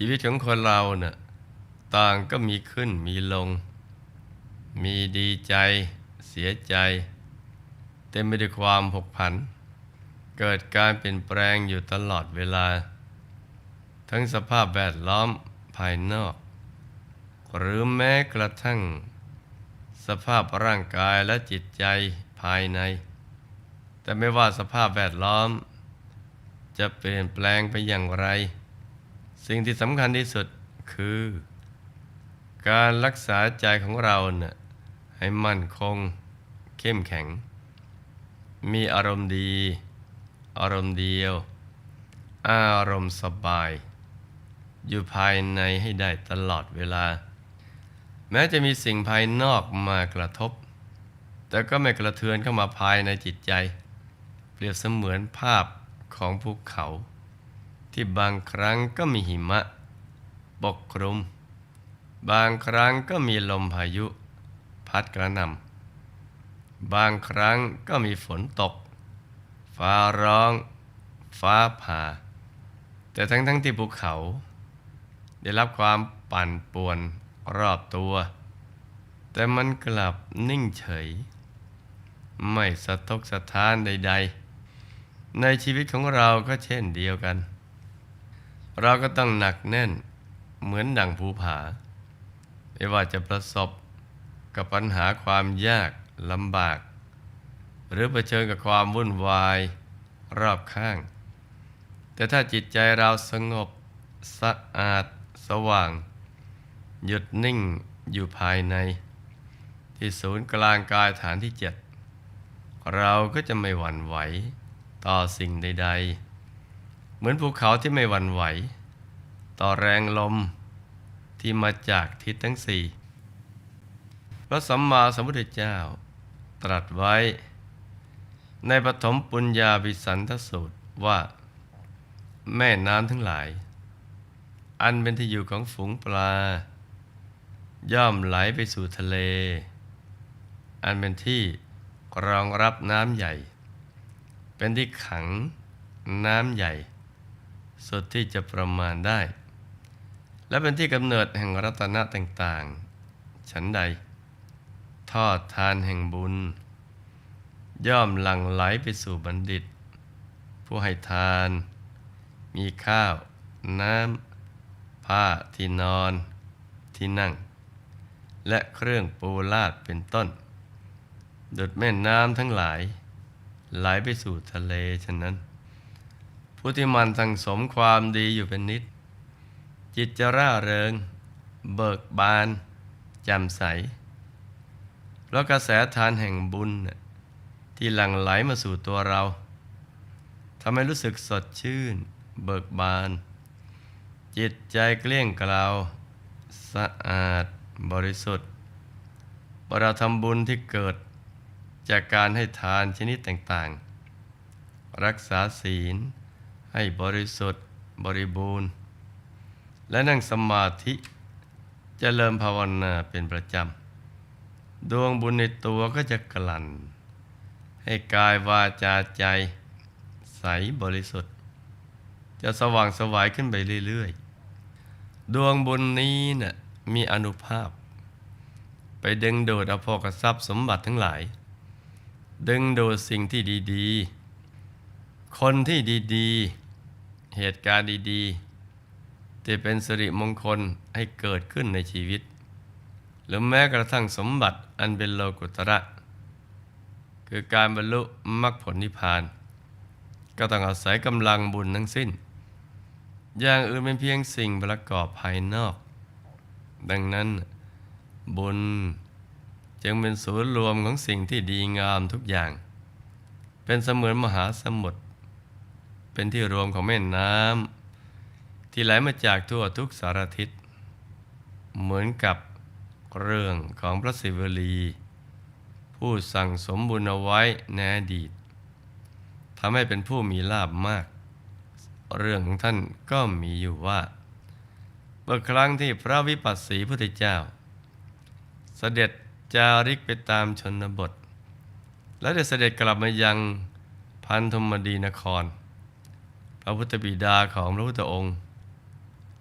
ชีวิตของคนเราเนะ่ะต่างก็มีขึ้นมีลง มีดีใจ เสียใจ เต็มไปด้วยความผกผัน เกิดการเปลี่ยนแปลงอยู่ตลอดเวลา ทั้งสภาพแวดล้อมภายนอก หรือแม้กระทั่ง สภาพร่างกายและจิตใจภายใน แต่ไม่ว่าสภาพแวดล้อม จะเปลี่ยนแปลงไปอย่างไร สิ่งที่สำคัญที่สุดคือ การรักษาใจของเราเนะ่ยให้มั่นคง เข้มแข็ง มีอารมณ์ดี อารมณ์เดียว อารมณ์สบาย อยู่ภายในให้ได้ตลอดเวลา แม้จะมีสิ่งภายนอกมากระทบ แต่ก็ไม่กระเทือนเข้ามาภายในจิตใจ เปรียบเสมือนภาพของภูเขา ที่บางครั้งก็มีหิมะปกคลุม บางครั้งก็มีลมพายุ พัดกระหน่ำบางครั้งก็มีฝนตก ฟ้าร้อง ฟ้าผ่า แต่ทั้งทั้งที่ภูเขา ได้รับความปั่นป่วนรอบตัว แต่มันกลับนิ่งเฉย ไม่สะทกสะท้านใด ๆ ในชีวิตของเราก็เช่นเดียวกัน เราก็ต้องหนักแน่นเหมือนดังภูผา ไม่ว่าจะประสบกับปัญหาความยากลำบาก หรือเผชิญกับความวุ่นวายรอบข้าง แต่ถ้าจิตใจเราสงบสะอาดสว่าง หยุดนิ่งอยู่ภายใน ที่ศูนย์กลางกายฐานที่เจ็ดเราก็จะไม่หวั่นไหวต่อสิ่งใด ๆ เหมือนภูเขาที่ไม่หวั่นไหว ต่อแรงลมที่มาจากทิศทั้งสี่พระสัมมาสัมพุทธเจ้า ตรัสไว้ ในปฐมปุญญาภิสันทสูตรว่า แม่น้ำทั้งหลาย อันเป็นที่อยู่ของฝูงปลา ย่อมไหลไปสู่ทะเล อันเป็นที่รองรับน้ำใหญ่ เป็นที่ขังน้ำใหญ่ สุดที่จะประมาณได้ และเป็นที่กำเนิดแห่งรัตนะต่างๆ ฉันใด ทอดทานแห่งบุญ ย่อมหลั่งไหลไปสู่บัณฑิต ผู้ให้ทาน มีข้าว น้ำ ผ้าที่นอน ที่นั่ง และเครื่องปูลาดเป็นต้นดุดแม่น้ำทั้งหลาย ไหลไปสู่ทะเลฉะนั้น ผู้ที่มันสังสมความดีอยู่เป็นนิด จิตจะร่าเริง เบิกบานแจ่มใสเพราะกระแสทานแห่งบุญ ที่หลั่งไหลมาสู่ตัวเราทำให้รู้สึกสดชื่น เบิกบาน จิตใจเกลี้ยงกล่าสะอาดบริสุทธิ์เมื่อเราทำบุญที่เกิดจากการให้ทานชนิดต่างๆ รักษาศีล ให้บริสุทธิ์บริบูรณ์ และนั่งสมาธิจเจริญภาวนาเป็นประจำ ดวงบุญในตัวก็จะกลั่น ให้กายวาจาใจ ใสบริสุทธิ์ จะสว่างสวายขึ้นไปเรื่อยๆ ดวงบุญนี้นะ่ะมีอนุภาพ ไปดึงดูดเอาพกทรัพย์สมบัติทั้งหลาย ดึงดูดสิ่งที่ดี ๆ คนที่ดีๆ เหตุการณ์ดีๆที่เป็นสิริมงคลให้เกิดขึ้นในชีวิต หรือแม้กระทั่งสมบัติอันเป็นโลกุตระ คือการบรรลุมรรคผลนิพพาน ก็ต้องอาศัยกำลังบุญทั้งสิ้น อย่างอื่นเป็นเพียงสิ่งประกอบภายนอก ดังนั้นบุญจึงเป็นศูนย์รวมของสิ่งที่ดีงามทุกอย่าง เป็นเสมือนมหาสมุทร เป็นที่รวมของแม่น้ำที่ไหลมาจากทั่วทุกสารทิศ เหมือนกับเรื่องของพระศิวลี ผู้สั่งสมบุญเอาไว้ในอดีตทำให้เป็นผู้มีลาบมาก เรื่องของท่านก็มีอยู่ว่าเมื่อครั้งที่พระวิปัสสีพุทธเจ้า เสด็จจาริกไปตามชนบท และได้เสด็จกลับมายังพันธมดีนคร ระพุทธบิดาของพระพุทธองค์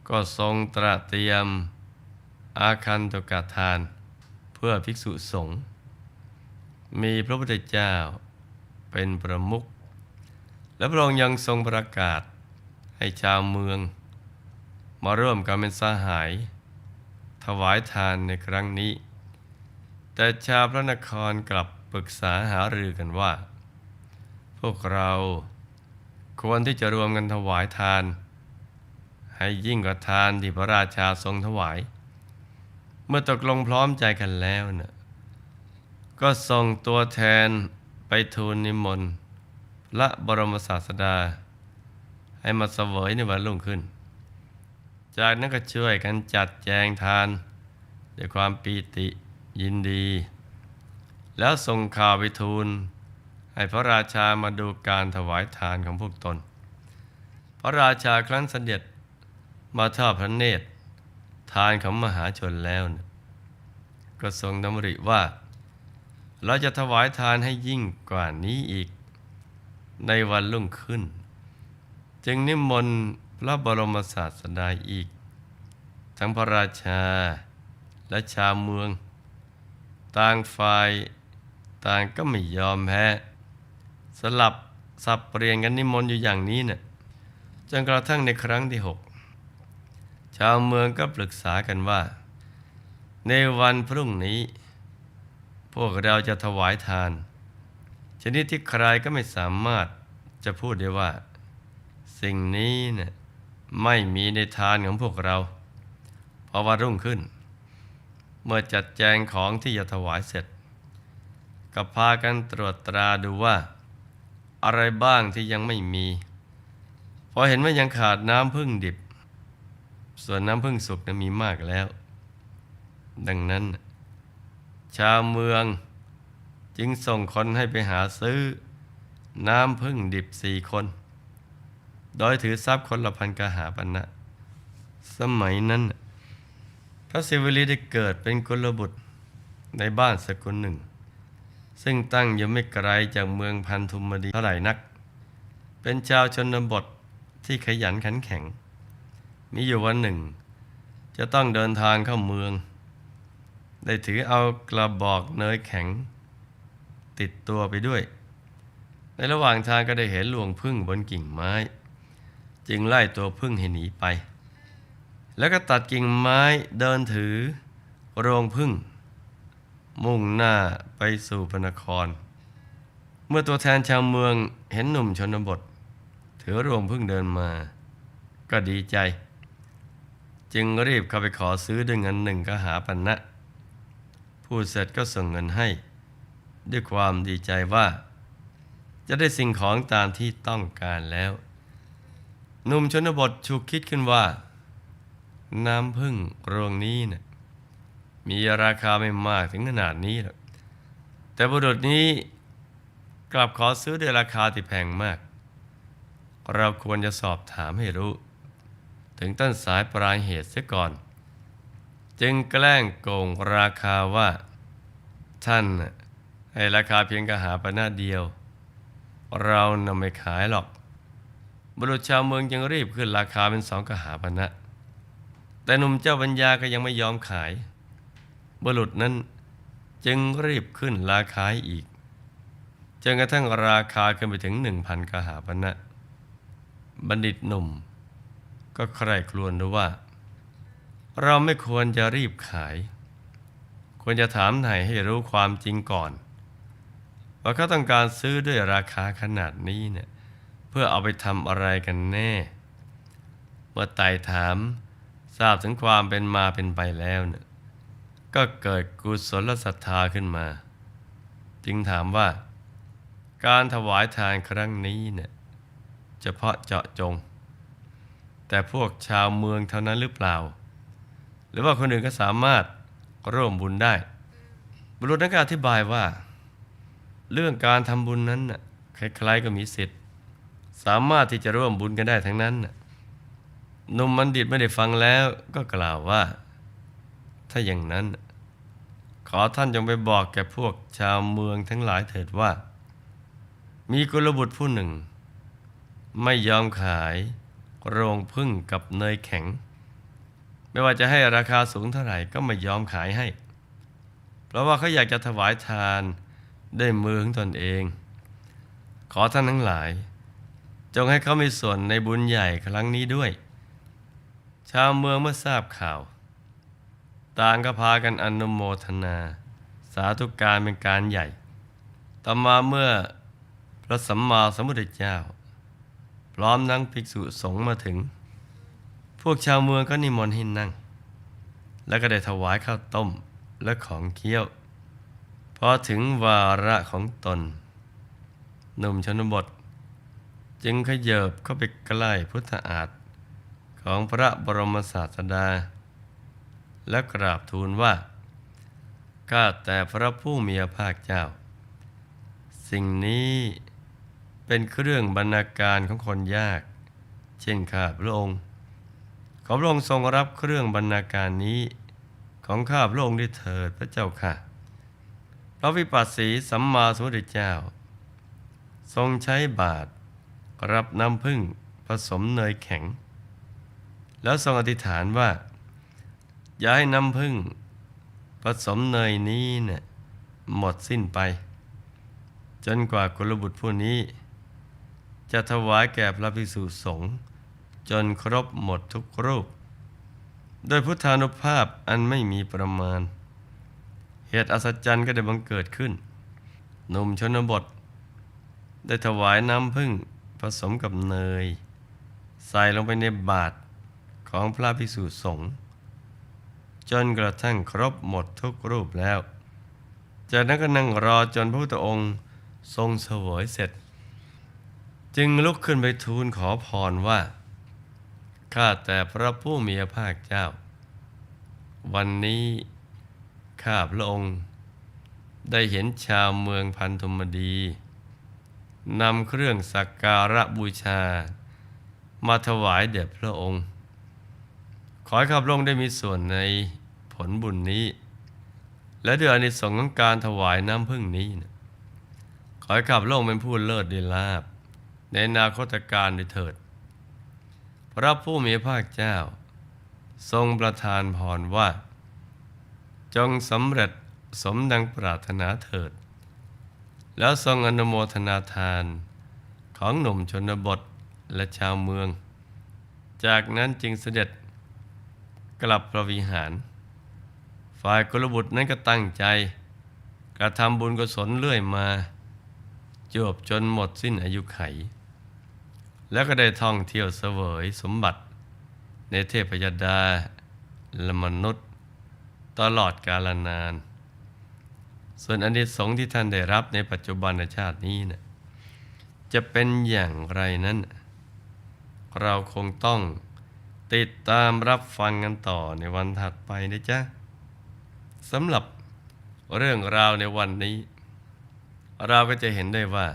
ก็ทรงตระเตรียมอาคันตกะทาน เพื่อภิกษุสงฆ์มีพระพุทธเจ้าเป็นประมุขและพระองค์ยังทรงประกาศให้ชาวเมือง มาร่วมกันเป็นสหาย ถวายทานในครั้งนี้ แต่ชาวพระนครกลับปรึกษาหารือกันว่า พวกเรา ควรที่จะรวมกันถวายทาน ให้ยิ่งกว่าทานที่พระราชาทรงถวาย เมื่อตกลงพร้อมใจกันแล้วเนะก็ส่งตัวแทนไปทูลนิมนต์พระบรมศาสดา ให้มาเสวยในวันรุ่งขึ้น จากนั้นก็ช่วยกันจัดแจงทานด้วยความปีติยินดี แล้วส่งข่าวไปทูล ให้พระราชามาดูการถวายทานของพวกตน พระราชาครั้นเสด็จมาทอดพระเนตร ทานของมหาชนแล้วนะก็ทรงดำริว่า เราจะถวายทานให้ยิ่งกว่านี้อีก ในวันรุ่งขึ้น จึงนิมนต์พระบรมศาสดาอีก ทั้งพระราชาและชาวเมือง ต่างฝ่ายต่างก็ไม่ยอมแพ้ สลับสับเปลี่ยนกันนิมนต์อยู่อย่างนี้เนะ่ยจนกระทั่งในครั้งที่หกชาวเมืองก็ปรึกษากันว่า ในวันพรุ่งนี้ พวกเราจะถวายทาน ชนิดที่ใครก็ไม่สามารถจะพูดได้ว่า สิ่งนี้เนะ่ยไม่มีในทานของพวกเราพอวันรุ่งขึ้น เมื่อจัดแจงของที่จะถวายเสร็จ ก็พากันตรวจตราดูว่า อะไรบ้างที่ยังไม่มีพอเห็นว่ายังขาดน้ำพึ่งดิบ ส่วนน้ำพึ่งสุกนั้นมีมากแล้ว ดังนั้น ชาวเมืองจึงส่งคนให้ไปหาซื้อ น้ำพึ่งดิบสี่คน โดยถือทรัพย์คนละพันกหาปันนะสมัยนั้น พระศิวลีได้เกิดเป็นกุลบุตรในบ้านสกุลหนึ่ง ซึ่งตั้งอยู่ไม่ไกลจากเมืองพันธุมดีเท่าไหร่นัก เป็นชาวชนบทที่ขยันขันแข็ง มีอยู่วันหนึ่ง จะต้องเดินทางเข้าเมือง ได้ถือเอากระบอกเนยแข็ง ติดตัวไปด้วย ในระหว่างทางก็ได้เห็นหลวงพึ่งบนกิ่งไม้ จึงไล่ตัวพึ่งให้หนีไป แล้วก็ตัดกิ่งไม้เดินถือโรงพึ่ง มุ่งหน้าไปสู่พระนคร เมื่อตัวแทนชาวเมืองเห็นหนุ่มชนบท ถือโรงพึ่งเดินมา ก็ดีใจ จึงรีบเข้าไปขอซื้อด้วยเงินหนึ่งกหาปันนะพูดเสร็จก็ส่งเงินให้ ด้วยความดีใจว่า จะได้สิ่งของตามที่ต้องการแล้ว หนุ่มชนบทฉุกคิดขึ้นว่า น้ำพึ่งโรงนี้นะ่ะ มีราคาไม่มากถึงขนาดนี้หรอกแต่บุรุษนี้กลับขอซื้อด้วยราคาที่แพงมาก เราควรจะสอบถามให้รู้ ถึงต้นสายปลายเหตุเสียก่อน จึงแกล้งโกงราคาว่า ท่านให้ราคาเพียงกระหาปณะเดียว เรานำไม่ขายหรอก บุรุษชาวเมืองจึงรีบขึ้นราคาเป็นสองกระหาปณะแต่หนุ่มเจ้าปัญญาก็ยังไม่ยอมขาย บุรุษนั้นจึงรีบขึ้นราคาอีกจนกระทั่งราคาขึ้นไปถึงหนึ่งพันกหาปณะบัณฑิตหนุ่ม ก็ใคร่ครวญดูว่า เราไม่ควรจะรีบขาย ควรจะถามไถ่ให้รู้ความจริงก่อน ว่าเขาต้องการซื้อด้วยราคาขนาดนี้เนี่ยเพื่อเอาไปทำอะไรกันแน่เมื่อไต่ถามทราบถึงความเป็นมาเป็นไปแล้วเนี่ย ก็เกิดกุศลศรัทธาขึ้นมา จึงถามว่า การถวายทานครั้งนี้เนี่ยเฉพาะเจาะจง แต่พวกชาวเมืองเท่านั้นหรือเปล่า หรือว่าคนอื่นก็สามารถร่วมบุญได้ บุรุษนักอธิบายว่า เรื่องการทำบุญนั้นน่ะใครๆก็มีสิทธิ์ สามารถที่จะร่วมบุญกันได้ทั้งนั้นหนุ่มบัณฑิตไม่ได้ฟังแล้วก็กล่าวว่า ถ้าอย่างนั้น ขอท่านจงไปบอกแก่พวกชาวเมืองทั้งหลายเถิดว่า มีกุลบุตรผู้หนึ่ง ไม่ยอมขายโรงพึ่งกับเนยแข็ง ไม่ว่าจะให้ราคาสูงเท่าไหร่ก็ไม่ยอมขายให้ เพราะว่าเขาอยากจะถวายทานด้วยมือของตนเอง ขอท่านทั้งหลาย จงให้เขามีส่วนในบุญใหญ่ครั้งนี้ด้วย ชาวเมืองเมื่อทราบข่าว ต่างก็พากันอนุโมทนา สาธุการเป็นการใหญ่ ต่อมาเมื่อพระสัมมาสัมพุทธเจ้า พร้อมนั่งภิกษุสงฆ์มาถึง พวกชาวเมืองก็นิมนต์ให้นั่ง แล้วก็ได้ถวายข้าวต้มและของเคี้ยว พอถึงวาระของตน หนุ่มชนบท จึงขยเบเข้าไปใกล้พุทธอาฏของพระบรมศาสดา และกราบทูลว่า ข้าแต่พระผู้มีพระภาคเจ้า สิ่งนี้เป็นเครื่องบรรณาการของคนยาก เช่นข้าพระองค์ ขอพระองค์ทรงรับเครื่องบรรณาการนี้ ของข้าพระองค์ด้วยเถิดพระเจ้าค่ะ พระวิปัสสีสัมมาสัมพุทธเจ้า ทรงใช้บาตรรับน้ำผึ้งผสมเนยแข็ง แล้วทรงอธิษฐานว่า อย่าให้น้ำผึ้งผสมเนยนี้เนี่ยหมดสิ้นไป จนกว่ากุลบุตรผู้นี้ จะถวายแก่พระภิกษุสงฆ์จนครบหมดทุกรูป โดยพุทธานุภาพอันไม่มีประมาณ เหตุอัศจรรย์ก็ได้บังเกิดขึ้นหนุ่มชนบท ได้ถวายน้ำผึ้งผสมกับเนย ใส่ลงไปในบาตรของพระภิกษุสงฆ์ จนกระทั่งครบหมดทุกรูปแล้ว จากนั้นก็นั่งรอจนพระพุทธองค์ทรงเสวยเสร็จ จึงลุกขึ้นไปทูลขอพรว่า ข้าแต่พระผู้มีพระภาคเจ้า วันนี้ข้าพระองค์ ได้เห็นชาวเมืองพันธุมดีนำเครื่องสักการะบูชา มาถวายแด่พระองค์ ขอให้ข้าพระองค์ได้มีส่วนใน ลบุญนี้ และด้วยอนิสงส์ของการถวายน้ำพึ่งนี้นะขอให้ข้าพระองค์เป็นผู้เลิศดีลาบ ในนาคตการด้วยเถิด พระผู้มีพระภาคเจ้า ทรงประทานพรว่า จงสำเร็จสมดังปรารถนาเถิด แล้วทรงอนุโมทนาทานของหนุ่มชนบทและชาวเมือง จากนั้นจึงเสด็จกลับพระวิหาร ฝ่ายกุลบุตรนั้นก็ตั้งใจ กระทำบุญกุศลเรื่อยมา จวบจนหมดสิ้นอายุไข แล้วก็ได้ท่องเที่ยวเสวยสมบัติ ในเทพยดาและมนุษย์ ตลอดกาลนาน ส่วนอนิสงส์ที่ท่านได้รับในปัจจุบันชาตินี้นะจะเป็นอย่างไรนั้น เราคงต้องติดตามรับฟังกันต่อในวันถัดไปนะจ๊ะ สำหรับเรื่องราวในวันนี้ เราก็จะเห็นได้ว่า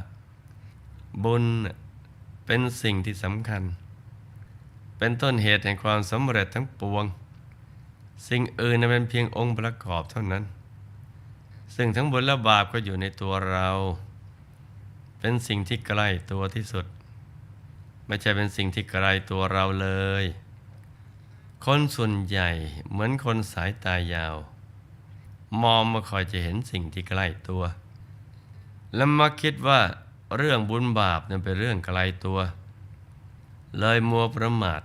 บุญเป็นสิ่งที่สำคัญ เป็นต้นเหตุแห่งความสำเร็จทั้งปวง สิ่งอื่นน่ะเป็นเพียงองค์ประกอบเท่านั้น ซึ่งทั้งบุญและบาปก็อยู่ในตัวเรา เป็นสิ่งที่ใกล้ตัวที่สุด ไม่ใช่เป็นสิ่งที่ไกลตัวเราเลย คนส่วนใหญ่เหมือนคนสายตายาว มองมาคอยจะเห็นสิ่งที่ใกล้ตัว และมักคิดว่าเรื่องบุญบาปนั้นเป็นเรื่องไกลตัว เลยมัวประมาท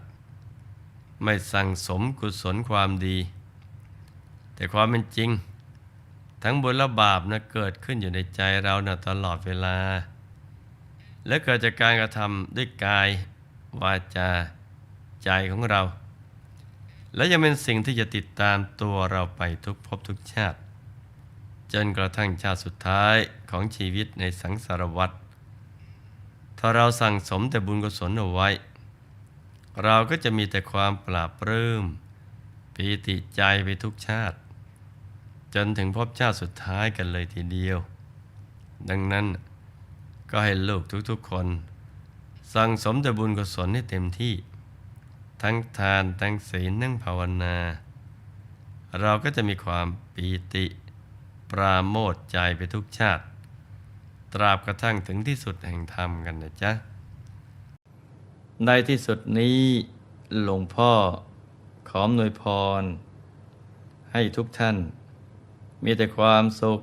ไม่สั่งสมกุศลความดี แต่ความเป็นจริง ทั้งบุญและบาปนะเกิดขึ้นอยู่ในใจเรานะตลอดเวลา และเกิดจากการกระทำด้วยกายวาจาใจของเรา และยังเป็นสิ่งที่จะติดตามตัวเราไปทุกภพทุกชาติ จนกระทั่งชาติสุดท้ายของชีวิตในสังสารวัฏถ้าเราสั่งสมแต่บุญกุศลเอาไว้ เราก็จะมีแต่ความปราบปลื้มปีติใจไปทุกชาติ จนถึงภพชาติสุดท้ายกันเลยทีเดียว ดังนั้นก็ให้ลูกทุกๆคน สั่งสมแต่บุญกุศลให้เต็มที่ ทั้งทานทั้งศีลทั้งภาวนา เราก็จะมีความปีติ ปราโมทใจไปทุกชาติ ตราบกระทั่งถึงที่สุดแห่งธรรมกันนะจ๊ะ ในที่สุดนี้หลวงพ่อขออำนวยพร ให้ทุกท่าน มีแต่ความสุข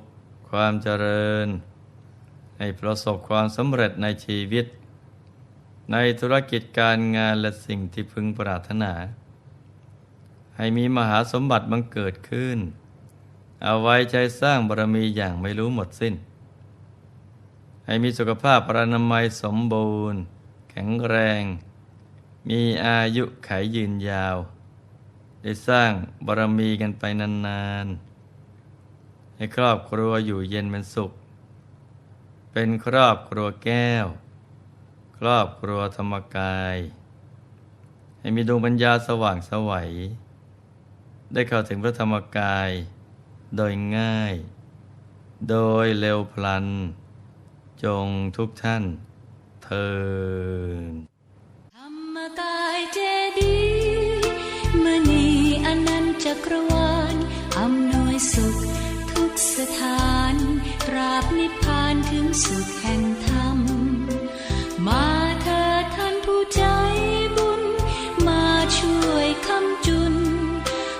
ความเจริญ ให้ประสบความสำเร็จในชีวิต ในธุรกิจการงานและสิ่งที่พึงปรารถนา ให้มีมหาสมบัติบังเกิดขึ้น เอาไว้ใจสร้างบารมีอย่างไม่รู้หมดสิ้น ให้มีสุขภาพปรานามัยสมบูรณ์ แข็งแรง มีอายุไขยืนยาว ได้สร้างบารมีกันไปนานๆ ให้ครอบครัวอยู่เย็นเป็นสุข เป็นครอบครัวแก้ว ครอบครัวธรรมกาย ให้มีดวงปัญญาสว่างสวัย ได้เข้าถึงพระธรรมกาย โดยง่าย โดยเร็วพลัน จงทุกท่านเทินธรรมกายเจดีย์มณีอนันตจักรวาลอำนวยสุขทุกสถานตราบนิพพานถึงสุดแห่งธ มาเถิดท่านผู้ใจบุญ มาช่วยคำจุน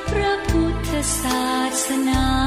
พระพุทธศาสนา